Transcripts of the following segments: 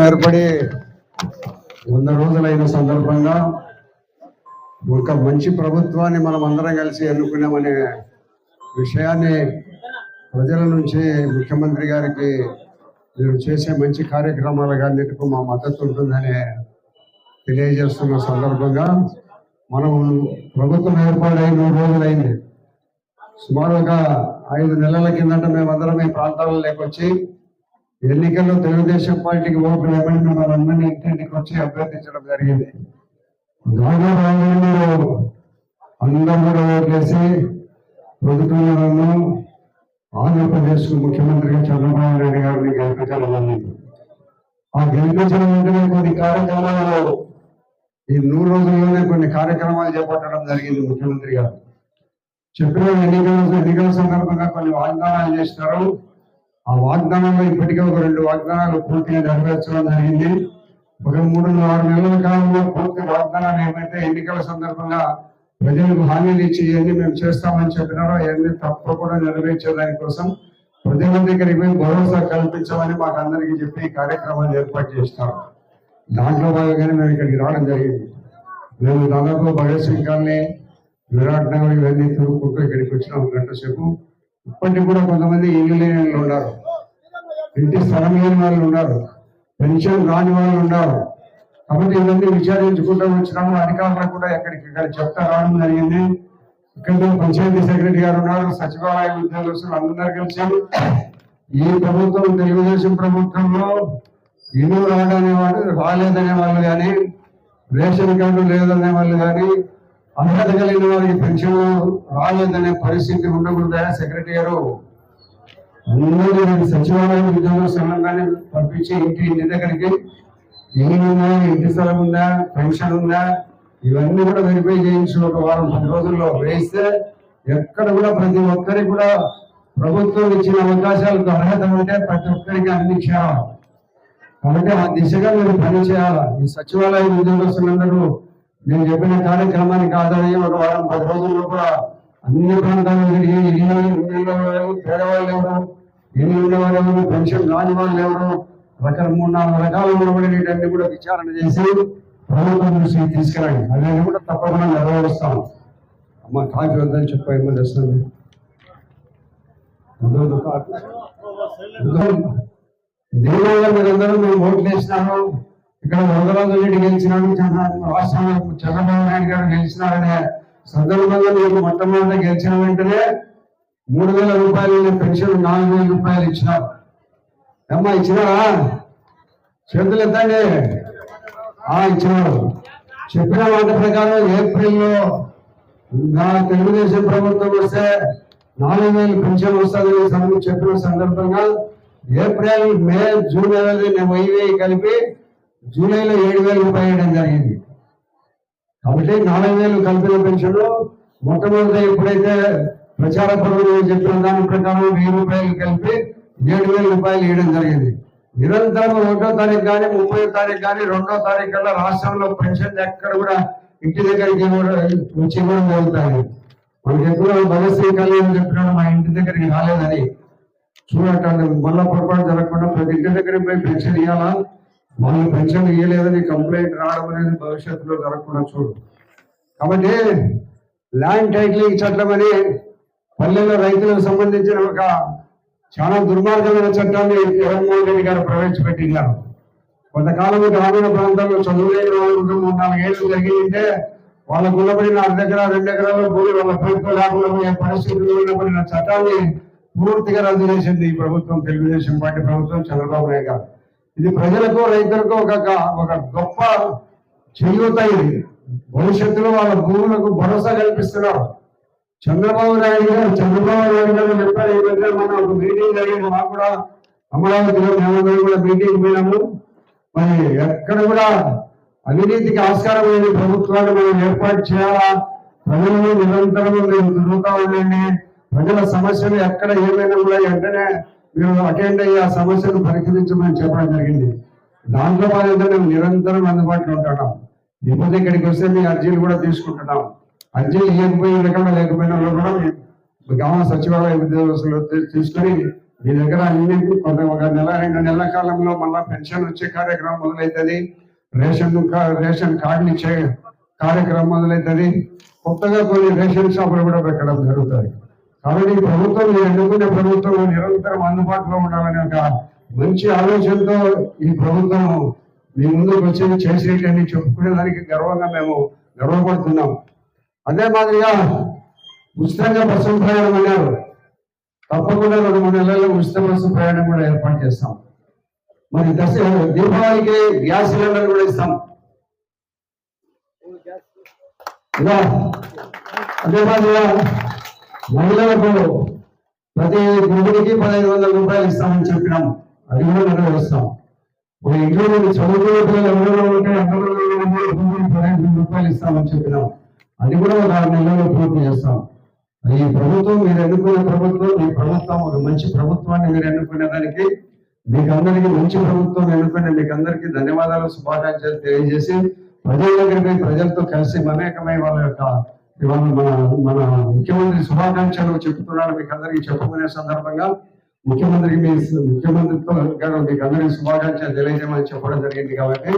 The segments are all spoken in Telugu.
ఏర్పడి వంద రోజులైన సందర్భంగా ఒక మంచి ప్రభుత్వాన్ని మనం అందరం కలిసి ఎన్నుకున్నామనే విషయాన్ని ప్రజల నుంచి ముఖ్యమంత్రి గారికి మీరు చేసే మంచి కార్యక్రమాలకు మా మద్దతు ఉంటుందని తెలియజేస్తున్న సందర్భంగా మనం ప్రభుత్వం ఏర్పాటై మూడు రోజులైంది. సుమారు ఒక ఐదు నెలల కిందట మేమందరం ఈ ప్రాంతాలలోకి వచ్చి ఎన్నికల్లో తెలుగుదేశం పార్టీకి ఓట్లు వేయమని మనందరినీ ఇంటింటికి వచ్చి అభ్యర్థించడం జరిగింది. దాదాపు మీరు అందరూ కూడా ఓట్లేసి ప్రభుత్వంలో ఆంధ్రప్రదేశ్ ముఖ్యమంత్రిగా చంద్రబాబు నాయుడు గారిని గెలిపించడం ఆ గెలిపించడం వెంటనే కొన్ని కార్యక్రమాలు ఈ నూరు రోజుల్లోనే కొన్ని కార్యక్రమాలు చేపట్టడం జరిగింది ముఖ్యమంత్రి గారు. చెప్పిన ఎన్నికల ఎన్నికల సందర్భంగా కొన్ని వాగ్దానాలు చేసినారు. ఆ వాగ్దానంలో ఇప్పటికే ఒక రెండు వాగ్దానాలు పూర్తిగా నెరవేర్చడం జరిగింది. ఒక మూడు ఆరు నెలల కాలంలో పూర్తి వాగ్దానాలు ఏమైతే ఎన్నికల సందర్భంగా ప్రజలకు హామీలు ఇచ్చి ఇవన్నీ మేము చేస్తామని చెప్పినారో అవన్నీ తప్పకుండా నెరవేర్చే దానికోసం ప్రజల దగ్గరికి భరోసా కల్పించమని మాకు అందరికీ చెప్పి ఈ కార్యక్రమాన్ని ఏర్పాటు చేస్తారు దాంట్లో భాగంగానే మేము ఇక్కడికి రావడం జరిగింది. మేము దాదాపు భగత్ సింగ్ కాలనీ విరాట్ నగర్ ఇవన్నీ తిరుగుకుంటూ ఇక్కడికి వచ్చినాం గంట సేపు ఇప్పటికి కూడా కొంతమంది ఇల్లు లేని వాళ్ళు ఉన్నారు. ఇంటి స్థలం లేని వాళ్ళు ఉన్నారు. పెన్షన్ రాని వాళ్ళు ఉన్నారు. కాబట్టి ఇవన్నీ విచారించుకుంటూ వచ్చినాము. అధికారులకు కూడా ఎక్కడికి ఇక్కడ చెప్తా రావడం జరిగింది. ఇక్కడ పంచాయతీ సెక్రటరీ గారు ఉన్నారు. సచివాలయ ఉద్యోగస్తులు అందరూ కలిసి ఈ ప్రభుత్వం తెలుగుదేశం ప్రభుత్వంలో ఇల్లు రాడనే వాళ్ళు రాలేదనే వాళ్ళు కానీ రేషన్ కార్డు లేదనే వాళ్ళు కానీ అర్హత కలిగిన వారికి పెన్షన్ రాలేదనే పరిస్థితి ఉండకుండా సెక్రటరీ గారు సచివాలయం సచివాలయం ఉద్యోగస్తులంగానే పంపించి ఇంటి ఇంటి దగ్గరికి ఇల్లు ఉందా ఇంటి స్థలం ఉందా పెన్షన్ ఉందా ఇవన్నీ కూడా వెరిఫై చేయించి ఒక వారం పది రోజుల్లో వేస్తే ఎక్కడ కూడా ప్రతి ఒక్కరికి కూడా ప్రభుత్వం ఇచ్చిన అవకాశాలకు అర్హత ఉంటే ప్రతి ఒక్కరికి అందించాలి కాబట్టి ఆ దిశగా మీరు పని చేయాలి? ఈ సచివాలయం ఉద్యోగస్తులందరూ నేను చెప్పిన కార్యక్రమానికి ఆధారయ్యి ఒక వారం పది రోజుల లోపల అన్ని ప్రాంతాలు తిరిగి ఇల్లు ఇల్లు పేదవాళ్ళు ఎవరు ఇల్లు ఉండేవాళ్ళు ఎవరు పెన్షన్ రాని వాళ్ళు ఎవరు రకాల మూడు నాలుగు రకాలు ఉన్నప్పుడు కూడా విచారణ చేసి ప్రభుత్వం దృష్టికి తీసుకురండి. అవన్నీ కూడా తప్పకుండా నెరవేరుస్తాం. అమ్మ కాఫీ వద్దని చెప్పి ఏమో చేస్తుంది? వద్దు, మీరందరూ మేము ఓట్లు వేసినాము. ఇక్కడ వరదరాజు రెడ్డి గెలిచినాడు రాష్ట్రంలో చంద్రబాబు నాయుడు గారు గెలిచినారనే సందర్భంగా మేము మొట్టమొదటి గెలిచిన వెంటనే మూడు వేల రూపాయలు పెన్షన్ నాలుగు వేల రూపాయలు ఇచ్చినారు. అమ్మా ఇచ్చినారా? చేతులు ఎత్తండి. ఆ ఇచ్చినారు. చెప్పిన మాట ప్రకారం ఏప్రిల్లో నా తెలుగుదేశం ప్రభుత్వం వస్తే నాలుగు వేలు పెన్షన్ వస్తుందని సంగతి చెప్పిన సందర్భంగా ఏప్రిల్ మే జూన్ అనేది నేను వెయ్యి కలిపి జూలైలో ఏడు వేల రూపాయలు జరిగింది. కాబట్టి నాలుగు వేలు కల్పిన పెన్షన్ మొట్టమొదటి ఎప్పుడైతే ప్రచార పరువులు చెప్పిన దాని ప్రకారం వెయ్యి రూపాయలు కలిపి ఏడు వేల రూపాయలు ఇవ్వడం జరిగింది. నిరంతరం ఒకటో తారీఖు కానీ ముప్పై తారీఖు కానీ రెండో తారీఖు కల్లా రాష్ట్రంలో పెన్షన్ ఎక్కడ కూడా ఇంటి దగ్గరికి కూడా వచ్చి ఇవ్వడం జరుగుతుంది. మనకి ఎప్పుడు భగత్ సింగ్ కళ్యాణ్ చెప్పినాడు మా ఇంటి దగ్గరికి రాలేదని. చూడటం మళ్ళా పొరపాటు జరగకుండా ప్రతి ఇంటి దగ్గర పోయి పెన్షన్ ఇవ్వాలా? వాళ్ళు పెన్షన్ ఇవ్వలేదని కంప్లైంట్ రావడం అనేది భవిష్యత్తులో జరగకుండా చూడు. కాబట్టి ల్యాండ్ టైటిలింగ్ చట్టం అని పల్లెల్లో రైతులకు సంబంధించిన ఒక చాలా దుర్మార్గమైన చట్టాన్ని జగన్మోహన్ రెడ్డి గారు ప్రవేశపెట్టినారు కొంతకాలం గ్రామీణ ప్రాంతాల్లో చదువులేని వాళ్ళు మూడు నాలుగేళ్ళు జరిగిందంటే వాళ్ళకు ఉన్నబడిన అర్ధ ఎకరా రెండు ఎకరాల భూమి వాళ్ళ ప్రభుత్వం లేకుండా పరిస్థితులు ఉన్నబడిన చట్టాన్ని పూర్తిగా రద్దు చేసింది ఈ ప్రభుత్వం తెలుగుదేశం పార్టీ ప్రభుత్వం చంద్రబాబు నాయుడు గారు. ఇది ప్రజలకు రైతులకు ఒక ఒక గొప్ప చేయూత ఇది భవిష్యత్తులో వాళ్ళ భూములకు భరోసా కల్పిస్తున్నారు. చంద్రబాబు నాయుడు గారు చంద్రబాబు నాయుడు గారు చెప్పారు ఈ మధ్య మన ఒక మీటింగ్ జరిగింది మాకు కూడా అమరావతిలో మేమందరం కూడా మీటింగ్ పోయినాము. మరి ఎక్కడ కూడా అవినీతికి ఆస్కారం లేని ప్రభుత్వాన్ని మనం ఏర్పాటు చేయాలా? ప్రజలను నిరంతరం మేము తిరుగుతా ఉండండి. ప్రజల సమస్యలు ఎక్కడ ఏమైనా కూడా వెంటనే మీరు అటెండ్ అయ్యి ఆ సమస్యను పరిష్కరించమని చెప్పడం జరిగింది. దాంట్లో భాగంగా మేము నిరంతరం అందుబాటులో ఉంటున్నాం. లేకపోతే ఇక్కడికి వస్తే మీ అర్జీలు కూడా తీసుకుంటున్నాం. అర్జీలు ఇవ్వకపోయి లేకుండా లేకపోయినా వాళ్ళు కూడా మీ గ్రామ సచివాలయ ఉద్యోగస్తులు తీసుకొని మీ దగ్గర అన్ని కొంత ఒక నెల రెండు నెలల కాలంలో మళ్ళీ పెన్షన్ వచ్చే కార్యక్రమం మొదలవుతుంది రేషన్ రేషన్ కార్డులు ఇచ్చే కార్యక్రమం మొదలవుతుంది కొత్తగా కొన్ని రేషన్ షాపులు కూడా పెట్టడం జరుగుతుంది కాబట్టి ఈ ప్రభుత్వం మీరు ఎన్నుకునే ప్రభుత్వం నిరంతరం అందుబాటులో ఉండాలనే ఒక మంచి ఆలోచనతో ఈ ప్రభుత్వం మీ ముందుకు వచ్చి చేసేటని చెప్పుకునే దానికి గర్వంగా మేము గర్వపడుతున్నాం. అదే మాదిరిగా ఉచితంగా బస్సు ప్రయాణం అన్నారు. తప్పకుండా రెండు మూడు నెలల్లో ఉచిత బస్సు ప్రయాణం కూడా ఏర్పాటు చేస్తాం. మరి దశ దీపావళికి గ్యాస్ సిలిండర్ కూడా ఇస్తాం. అదే మాదిరిగా మహిళలకు ప్రతి గృహిణికి పదహైదు వందల రూపాయలు ఇస్తామని చెప్పినాం. అది కూడా నెరవేరుస్తాం ఒక ఇంట్లో చదువుకునే పిల్లలు ఉంటే పదహైదు రూపాయలు ఇస్తామని చెప్పినాం. అది కూడా ఒక ఆరు నెలల్లో పూర్తి చేస్తాం. ఈ ప్రభుత్వం మీరు ఎన్నుకునే ప్రభుత్వం మీ ప్రభుత్వం ఒక మంచి ప్రభుత్వాన్ని మీరు ఎన్నుకునే దానికి మీకు అందరికీ మంచి ప్రభుత్వం ఎన్నుకునే మీకు అందరికీ ధన్యవాదాలు శుభాకాంక్షలు తెలియజేసి ప్రజల దగ్గరికి ప్రజలతో కలిసి మమేకమై వాళ్ళ యొక్క ఇవాళ మన మన ముఖ్యమంత్రి శుభాకాంక్షలు చెప్తున్నాను మీకు అందరికీ చెప్పుకునే సందర్భంగా. ముఖ్యమంత్రికి మీ ముఖ్యమంత్రితో గారు మీకు అందరికీ శుభాకాంక్షలు తెలియజేయమని చెప్పడం జరిగింది కాబట్టి.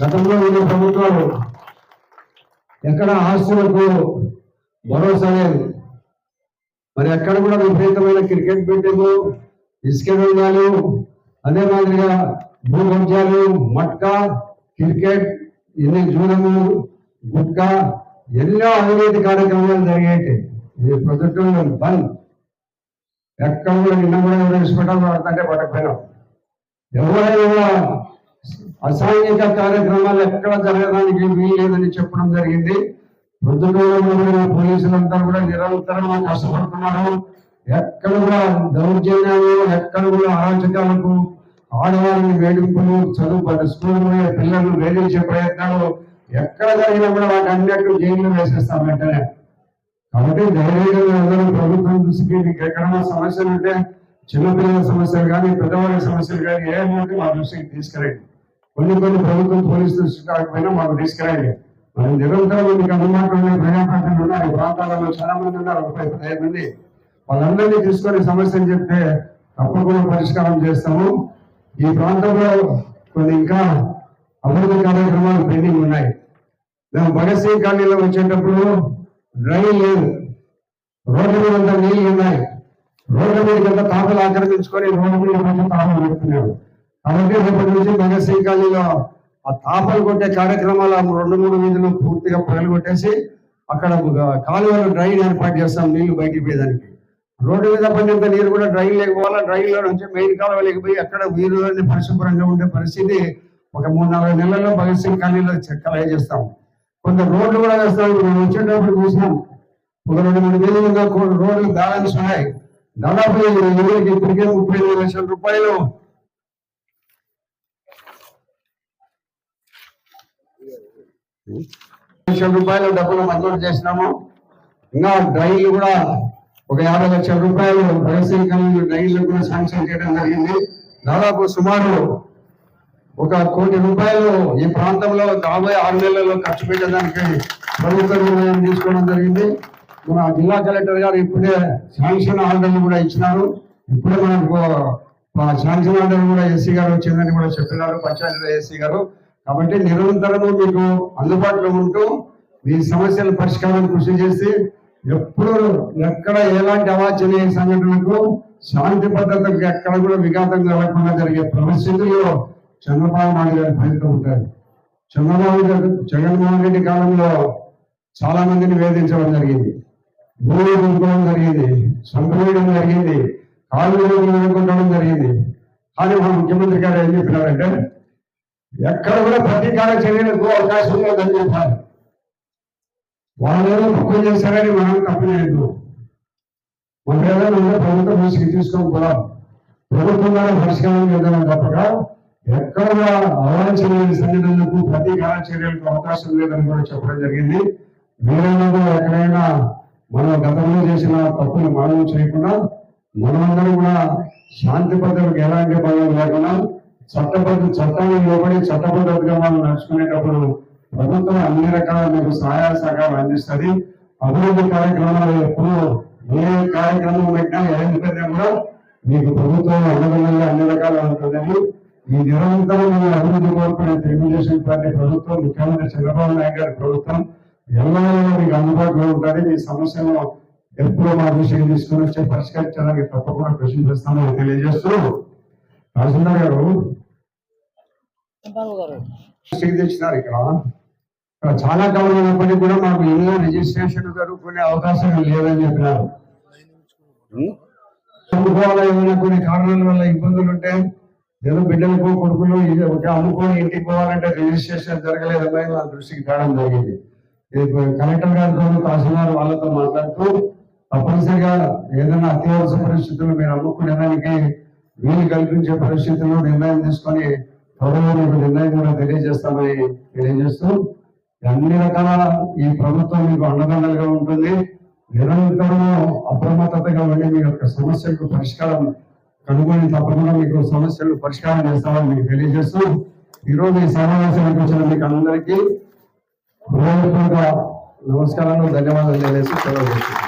గతంలో ఉన్న ప్రభుత్వాలు ఎక్కడ ఆస్తులకు భరోసా లేదు. మరి ఎక్కడ కూడా విపరీతమైన క్రికెట్ బెట్టింగ్ ఇసుక రంగాలు అదే మాదిరిగా భూ కబ్జాలు మట్కా క్రికెట్ ఇన్ని జూడము గుట్కా ఎన్నో అవినీతి కార్యక్రమాలు జరిగేటి ఈ ప్రభుత్వంలో బంద్ ఎక్కడ కూడా నిన్న కూడా విడిచిపెట్టాలి పడుతుంటే పట్టకపోయినాం ఎవరైనా అసాంఘిక కార్యక్రమాలు ఎక్కడ జరగడానికి వీలేదని లేదని చెప్పడం జరిగింది. పొద్దుటూరులో పోలీసులంతా కూడా నిరంతరం కష్టపడుతున్నారు. ఎక్కడ కూడా దౌర్జన్యాలు ఎక్కడ కూడా అరాచకాలకు ఆడవారిని వేధింపులు చదువు స్కూల్ పిల్లలను పిల్లలు వేధించే ప్రయత్నాలు ఎక్కడ జరిగినా కూడా వాటి అన్నిట్లు జైల్లో వేసేస్తాం వెంటనే. కాబట్టి ధైర్యంగా అందరూ ప్రభుత్వం దృష్టికి మీకు ఎక్కడన్నా సమస్యలు ఉంటే చిన్నపిల్లల సమస్యలు కానీ పెద్దవాళ్ళ సమస్యలు కానీ ఏమంటే మా దృష్టికి తీసుకురండి. కొన్ని కొన్ని ప్రభుత్వం పోలీసు దృష్టి కాకపోయినా మాకు తీసుకురండి. మనం నిరంతరం మీకు అందుబాటులో ఉన్న ప్రజాప్రతినిధులు ఉన్నారు. ఈ ప్రాంతాలలో చాలా మంది ఉన్నారు. ముప్పై పదిహేను మంది. వాళ్ళందరినీ తీసుకొని సమస్యలు చెప్తే తప్పకుండా పరిష్కారం చేస్తాము. ఈ ప్రాంతంలో కొన్ని ఇంకా అభివృద్ధి కార్యక్రమాలు పెండింగ్ ఉన్నాయి. మేము భగత్ సింగ్ కాలనీలో వచ్చేటప్పుడు డ్రైన్ లేదు. రోడ్డు మీద అంతా నీళ్ళు ఉన్నాయి. రోడ్డు మీదకంతా తాపలు ఆక్రమించుకొని రోడ్డు మీద కొంచెం తాపలు పెడుతున్నారు. కాబట్టి రేపటి నుంచి భగత్ సింగ్ కాలనీలో ఆ తాపలు కొట్టే కార్యక్రమాలు రెండు మూడు వీధులు పూర్తిగా పగలగొట్టేసి అక్కడ ఒక కాలువలో డ్రైన్ ఏర్పాటు చేస్తాం నీళ్ళు బయటికి పోయేదానికి. రోడ్డు మీద పడినంత నీరు కూడా డ్రైన్ లేకపోవాలా? డ్రైన్లో నుంచి మెయిన్ కాలువ లేకపోయి అక్కడ వీరులన్నీ పరిశుభ్రంగా ఉండే పరిస్థితి ఒక మూడు నాలుగు నెలల్లో భగత్ సింగ్ కాలనీలో చెక్కలే చేస్తాం. కొంత రోడ్లు కూడా వేస్తాం. మేము వచ్చేటప్పుడు చూసినాం. ఒక రెండు మూడు వేలుగా రోడ్లు బ్యాలెన్స్ ఉన్నాయి. దాదాపు ఈ ఇప్పటికే ముప్పై ఐదు లక్షల రూపాయలు. లక్షల రూపాయలు డబ్బులు మంజూరు చేసినాము. ఇంకా డ్రైన్లు కూడా ఒక యాభై లక్షల రూపాయలు భగత్ సింగ్ కాలనీ డ్రైన్లు కూడా శాంక్షన్ చేయడం జరిగింది. దాదాపు సుమారు ఒక కోటి రూపాయలు ఈ ప్రాంతంలో రాబోయే ఆరు నెలల్లో ఖర్చు పెట్టడానికి ప్రభుత్వ నిర్ణయం తీసుకోవడం జరిగింది. మన జిల్లా కలెక్టర్ గారు ఇప్పుడే శాంక్షన్ ఆర్డర్లు కూడా ఇచ్చినారు. ఇప్పుడే మనకు శాంక్షన్ ఆర్డర్ కూడా ఎస్సీ గారు వచ్చిందని కూడా చెప్పినారు పంచాయతీ ఎస్సీ గారు. కాబట్టి నిరంతరము మీకు అందుబాటులో ఉంటూ మీ సమస్యల పరిష్కారం కృషి చేసి ఎప్పుడు ఎక్కడ ఎలాంటి అవాంఛనీయ సంఘటనలకు శాంతి భద్రతకు ఎక్కడ కూడా విఘాతం కలగకుండా జరిగే పరిస్థితుల్లో చంద్రబాబు నాయుడు గారి ఫలితం ఉంటారు చంద్రబాబు గారు జగన్మోహన్ రెడ్డి కాలంలో చాలా మందిని వేధించడం జరిగింది. భూమి కొనుక్కోవడం జరిగింది చంపేయడం జరిగింది కాళ్ళు వేడుకోవడం జరిగింది. కానీ మన ముఖ్యమంత్రి గారు ఏం చెప్పినారంటే ఎక్కడ కూడా ప్రతీకార చర్యలకు అవకాశం లేదని చెప్పారు. వాళ్ళేదో తప్పు చేశారని మనం తప్పు చేయదు మన ఏదైనా ప్రభుత్వం దృష్టికి తీసుకొని పోదాం. ప్రభుత్వం ద్వారా పరిష్కారం చేద్దామని తప్పక ఎక్కడ అవాంఛనీయ సంఘటనలకు ప్రతీకార చర్యలకు అవకాశం లేదని కూడా చెప్పడం జరిగింది. మీరైనా కూడా ఎక్కడైనా మనం గతంలో చేసిన తప్పులు మనం చేయకుండా మనమందరం కూడా శాంతి భద్రతకు ఎలాంటి భయం లేకుండా చట్టబద్ధ చట్టాన్ని లోబడి చట్టబద్ధతగా మనం నడుచుకునేటప్పుడు ప్రభుత్వం అన్ని రకాల మీకు సహాయ సహకారం అందిస్తుంది. అభివృద్ధి కార్యక్రమాలు ఎప్పుడు ఏ కార్యక్రమం పెట్టినా ఏం కూడా మీకు ప్రభుత్వం అనుగుణంగా అన్ని రకాలు ఉంటుందని ఈ నిరంతరం మీ అభివృద్ధి కోరుకునే తెలుగుదేశం పార్టీ ప్రభుత్వం ముఖ్యమంత్రి చంద్రబాబు నాయుడు గారి ప్రభుత్వం ఎల్లవేళలా మీకు అందుబాటులో ఉంటుంది మీ సమస్యలను ఎప్పుడో మా దృష్టికి తీసుకుని వచ్చి పరిష్కరించడానికి తప్పకుండా కృషి చేస్తామని తెలియజేస్తూ తహసీల్దార్ గారు దృష్టికి తెచ్చినారు ఇక్కడ. చాలా కాలం ఉన్నప్పటికీ కూడా మాకు ఇల్లు రిజిస్ట్రేషన్ జరుగుకునే అవకాశం లేదని చెప్పినారు. కొన్ని కారణాల వల్ల ఇబ్బందులు ఉంటే ఏదో బిడ్డలకు కొడుకులు ఇది ఒక అమ్ముకొని ఇంటికి పోవాలంటే రిజిస్ట్రేషన్ జరగలేదని నా దృష్టికి తేడం జరిగింది. కలెక్టర్ గారితో తహసీల్దార్ వాళ్ళతో మాట్లాడుతూ తప్పనిసరిగా ఏదైనా అత్యవసర పరిస్థితులు మీరు అమ్ముకునేదానికి వీలు కల్పించే పరిస్థితుల్లో నిర్ణయం తీసుకొని త్వరలో మీకు నిర్ణయం కూడా తెలియజేస్తామని తెలియజేస్తూ అన్ని రకాల ఈ ప్రభుత్వం మీకు అండదండలుగా ఉంటుంది. నిరంతరం అప్రమత్తతగా ఉండి మీ యొక్క సమస్యలకు పరిష్కారం కనుగొని తప్పకుండా మీకు సమస్యలు పరిష్కారం చేస్తామని మీకు తెలియజేస్తూ ఈరోజు ఈ సమావేశానికి వచ్చిన మీకు అందరికీ హృదయపూర్వక నమస్కారాలు ధన్యవాదాలు తెలియజేస్తూ సెలవు